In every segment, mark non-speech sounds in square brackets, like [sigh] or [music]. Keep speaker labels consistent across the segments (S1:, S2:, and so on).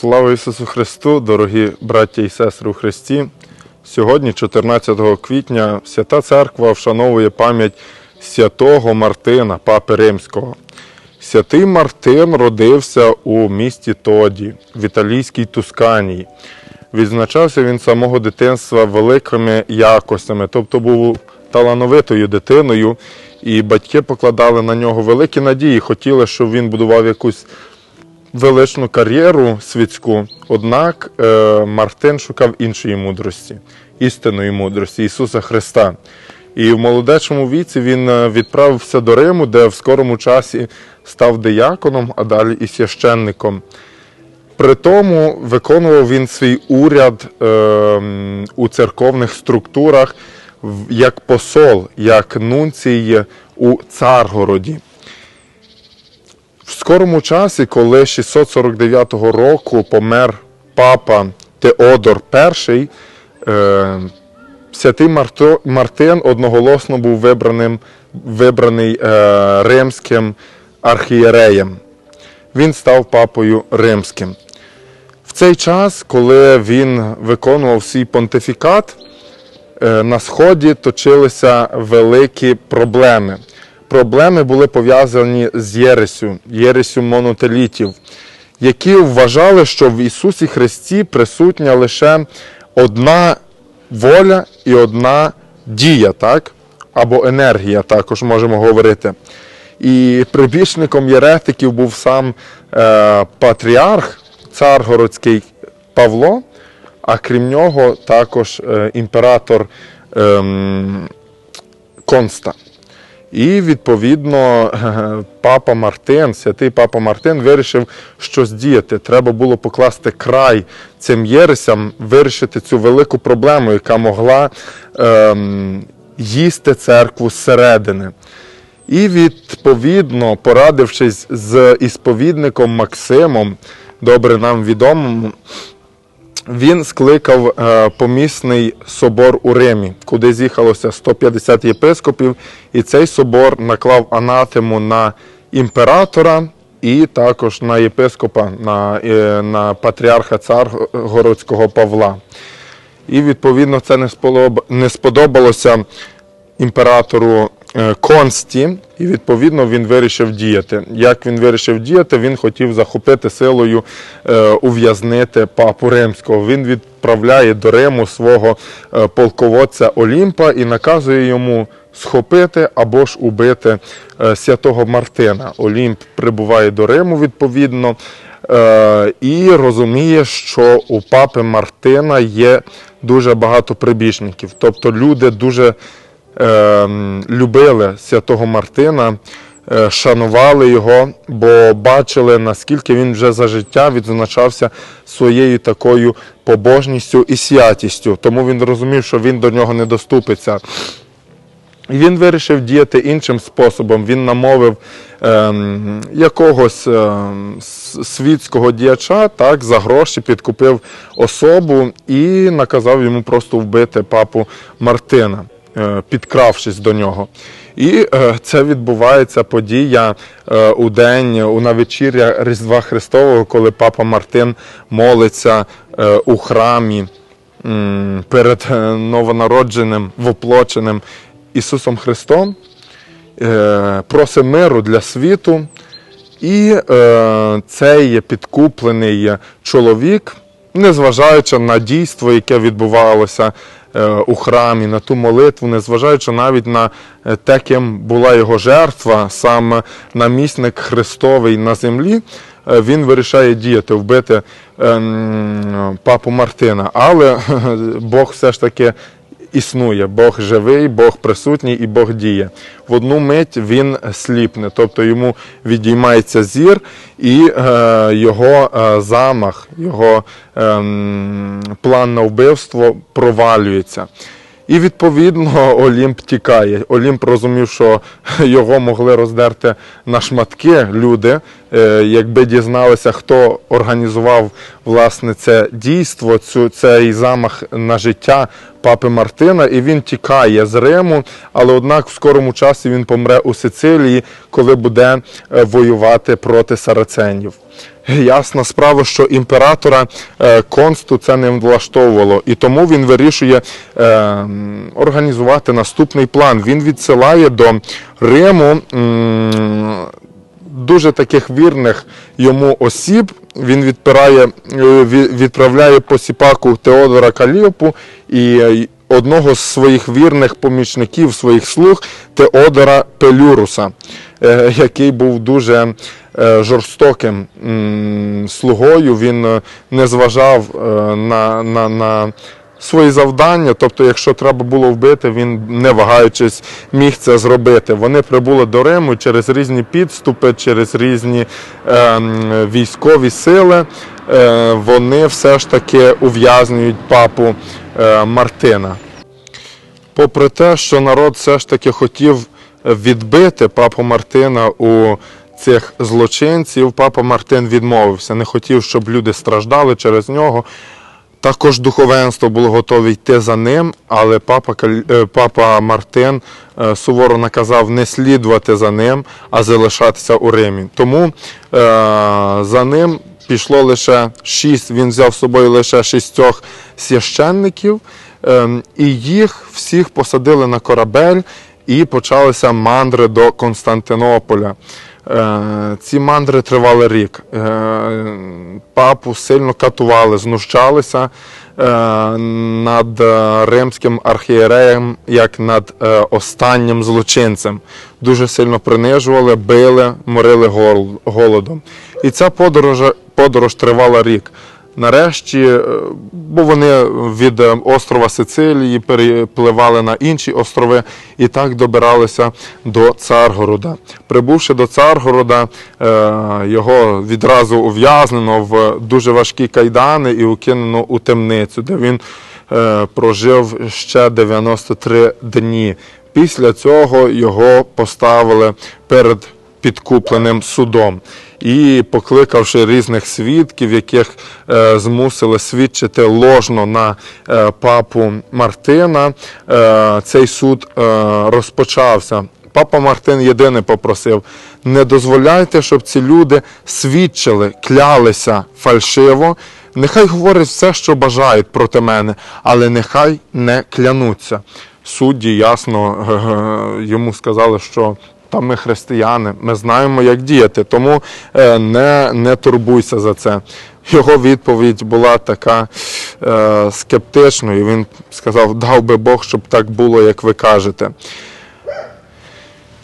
S1: Слава Ісусу Христу, дорогі браття і сестри у Христі. Сьогодні, 14 квітня, Свята Церква вшановує пам'ять святого Мартина, Папи Римського. Святий Мартин родився у місті Тоді, в італійській Тусканії. Відзначався він з самого дитинства великими якостями, тобто був талановитою дитиною, і батьки покладали на нього великі надії, хотіли, щоб він будував якусь величну кар'єру світську, однак е, Мартин шукав іншої мудрості, істинної мудрості Ісуса Христа. І в молодечому віці він е, відправився до Риму, де в скорому часі став дияконом, а далі і священником. При тому виконував він свій уряд е, у церковних структурах як посол, як нунцій у Царгороді. В скорому часі, коли 649 року помер папа Теодор І, е, святий Мартин одноголосно був вибраним, вибраний е, римським архієреєм. Він став папою римським. В цей час, коли він виконував свій понтифікат, е, на сході точилися великі проблеми. Проблеми були пов'язані з Єресю, Єресю монотелітів, які вважали, що в Ісусі Христі присутня лише одна воля і одна дія, так? або енергія, також можемо говорити. І прибічником єретиків був сам е, патріарх, царгородський Павло, а крім нього також е, імператор ем, Конста. І відповідно [laughs] папа Мартин, святий папа Мартин, вирішив щось діяти. Треба було покласти край цим єресям, вирішити цю велику проблему, яка могла ем, їсти церкву зсередини. І відповідно, порадившись з ісповідником Максимом, добре нам відомим, він скликав е, помісний собор у Римі, куди з'їхалося 150 єпископів, і цей собор наклав анатему на імператора і також на єпископа, на, е, на патріарха царгородського Павла. І відповідно це не сподобалося імператору Консті, і відповідно він вирішив діяти. Як він вирішив діяти, він хотів захопити силою, е, ув'язнити папу римського. Він відправляє до Риму свого е, полководця Олімпа і наказує йому схопити або ж убити е, святого Мартина. Олімп прибуває до Риму відповідно. Е, і розуміє, що у папи Мартина є дуже багато прибіжників. Тобто люди дуже е, любили святого Мартина, е, шанували його, бо бачили, наскільки він вже за життя відзначався своєю такою побожністю і святістю. Тому він розумів, що він до нього не доступиться. І він вирішив діяти іншим способом. Він намовив ем, якогось ем, с- світського діяча, так, за гроші підкупив особу і наказав йому просто вбити папу Мартина, е, підкравшись до нього. І е, це відбувається подія е, у день, у навечір'я Різдва Христового, коли папа Мартин молиться е, у храмі перед е, новонародженим, воплоченим Ісусом Христом, е, просить миру для світу. І е, цей підкуплений чоловік, незважаючи на дійство, яке відбувалося е, у храмі, на ту молитву, незважаючи навіть на е, те, ким була його жертва, сам намісник Христовий на землі, е, він вирішає діяти, вбити ем, папу Мартина. Але [laughs] Бог все ж таки існує. Бог живий, Бог присутній і Бог діє. В одну мить він сліпне, тобто йому відіймається зір, і е, його е, замах, його е, план на вбивство провалюється. І відповідно Олімп тікає. Олімп розумів, що [laughs] його могли роздерти на шматки люди, е, якби дізналися, хто організував власне це дійство, цю, цей замах на життя папи Мартина, і він тікає з Риму, але однак в скорому часі він помре у Сицилії, коли буде е, воювати проти сараценів. Ясна справа, що імператора е, Консту це не влаштовувало, і тому він вирішує е, організувати наступний план. Він відсилає до Риму. Дуже таких вірних йому осіб. Він відпирає, е, ві- відправляє посіпаку Теодора Каліопу і одного з своїх вірних помічників, своїх слуг Теодора Пелюруса, е, який був дуже е, жорстоким слугою. Він е, не зважав на, на, на свої завдання. Тобто, якщо треба було вбити, він не вагаючись міг це зробити. Вони прибули до Риму через різні підступи, через різні ем, військові сили. Вони все ж таки ув'язнюють папу Мартина. Попри те, що народ все ж таки хотів відбити папу Мартина у цих злочинців, папа Мартин відмовився, не хотів, щоб люди страждали через нього. Також духовенство було готове йти за ним, але папа, е, папа Мартин е, суворо наказав не слідувати за ним, а залишатися у Римі. Тому е, за ним пішло лише шість, він взяв з собою лише шістьох священників, е, і їх всіх посадили на корабель, і почалися мандри до Константинополя. Е, Ці мандри тривали рік. Е, Папу сильно катували, знущалися е, над римським архієреєм як над останнім злочинцем. Дуже сильно принижували, били, морили голодом. І ця подорож, подорож тривала рік. Нарешті, е, бо вони від е, острова Сицилії перепливали на інші острови і так добиралися до Царгорода. Прибувши до Царгорода, е, його відразу ув'язнено в дуже важкі кайдани і укинено у темницю, де він прожив ще 93 дні. Після цього його поставили перед підкупленим судом. І покликавши різних свідків, яких е, змусили свідчити ложно на е, папу Мартина, е, цей суд розпочався. Папа Мартин єдине попросив: не дозволяйте, щоб ці люди свідчили, клялися фальшиво. Нехай говорять все, що бажають проти мене, але нехай не клянуться. Судді ясно йому сказали, що та ми християни, ми знаємо, як діяти, тому е, не, не турбуйся за це. Його відповідь була така е, скептичною. Він сказав: дав би Бог, щоб так було, як ви кажете.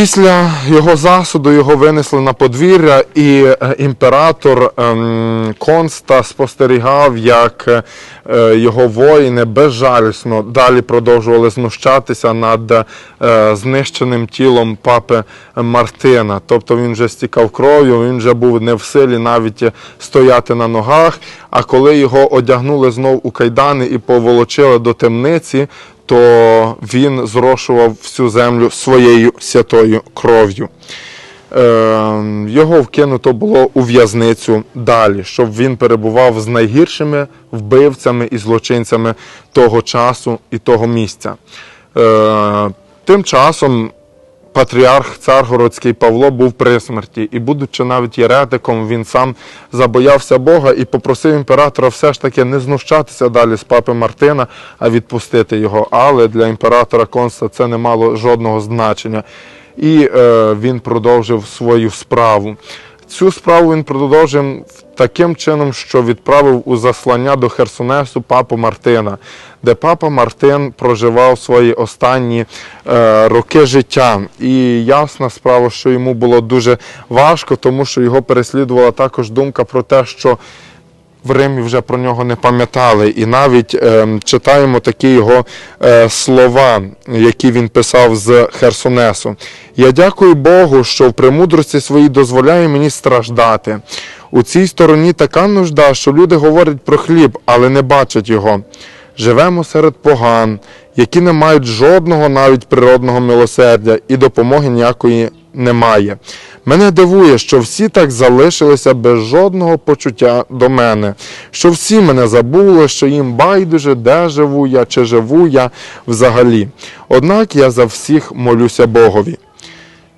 S1: Після його засуду його винесли на подвір'я, і е, імператор ем, Конста спостерігав, як е, його воїни безжалісно далі продовжували знущатися над е, знищеним тілом папи Мартина. Тобто він вже стікав кров'ю, він вже був не в силі навіть стояти на ногах. А коли його одягнули знов у кайдани і поволочили до темниці, то він зрошував всю землю своєю святою кров'ю. Е, Його вкинуто було у в'язницю далі, щоб він перебував з найгіршими вбивцями і злочинцями того часу і того місця. Е, Тим часом патріарх Царгородський Павло був при смерті, і, будучи навіть єретиком, він сам забоявся Бога і попросив імператора все ж таки не знущатися далі з папи Мартина, а відпустити його. Але для імператора Конста це не мало жодного значення. І е, він продовжив свою справу. Цю справу він продовжив таким чином, що відправив у заслання до Херсонесу папу Мартина, де папа Мартин проживав свої останні е, роки життя. І ясна справа, що йому було дуже важко, тому що його переслідувала також думка про те, що в Римі вже про нього не пам'ятали. І навіть е, читаємо такі його е, слова, які він писав з Херсонесу. Я дякую Богу, що в премудрості своїй дозволяє мені страждати. У цій стороні така нужда, що люди говорять про хліб, але не бачать його. Живемо серед поган, які не мають жодного навіть природного милосердя, і допомоги ніякої немає. Мене дивує, що всі так залишилися без жодного почуття до мене, що всі мене забули, що їм байдуже, де живу я чи живу я взагалі. Однак я за всіх молюся Богові,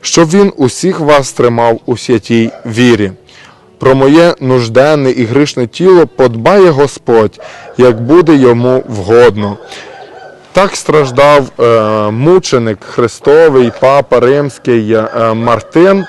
S1: щоб він усіх вас тримав у святій вірі. Про моє нужденне і грішне тіло подбає Господь, як буде йому вгодно. Так страждав е, мученик Христовий, папа римський е, Мартин.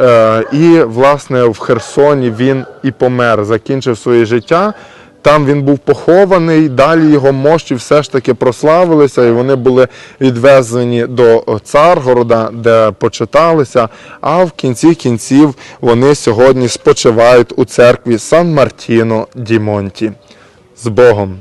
S1: Е, і, власне, в Херсоні він і помер, закінчив своє життя. Там він був похований, далі його мощі все ж таки прославилися, і вони були відвезені до Царгорода, де почиталися. А в кінці кінців вони сьогодні спочивають у церкві Сан Мартіно Ді Монті. З Богом!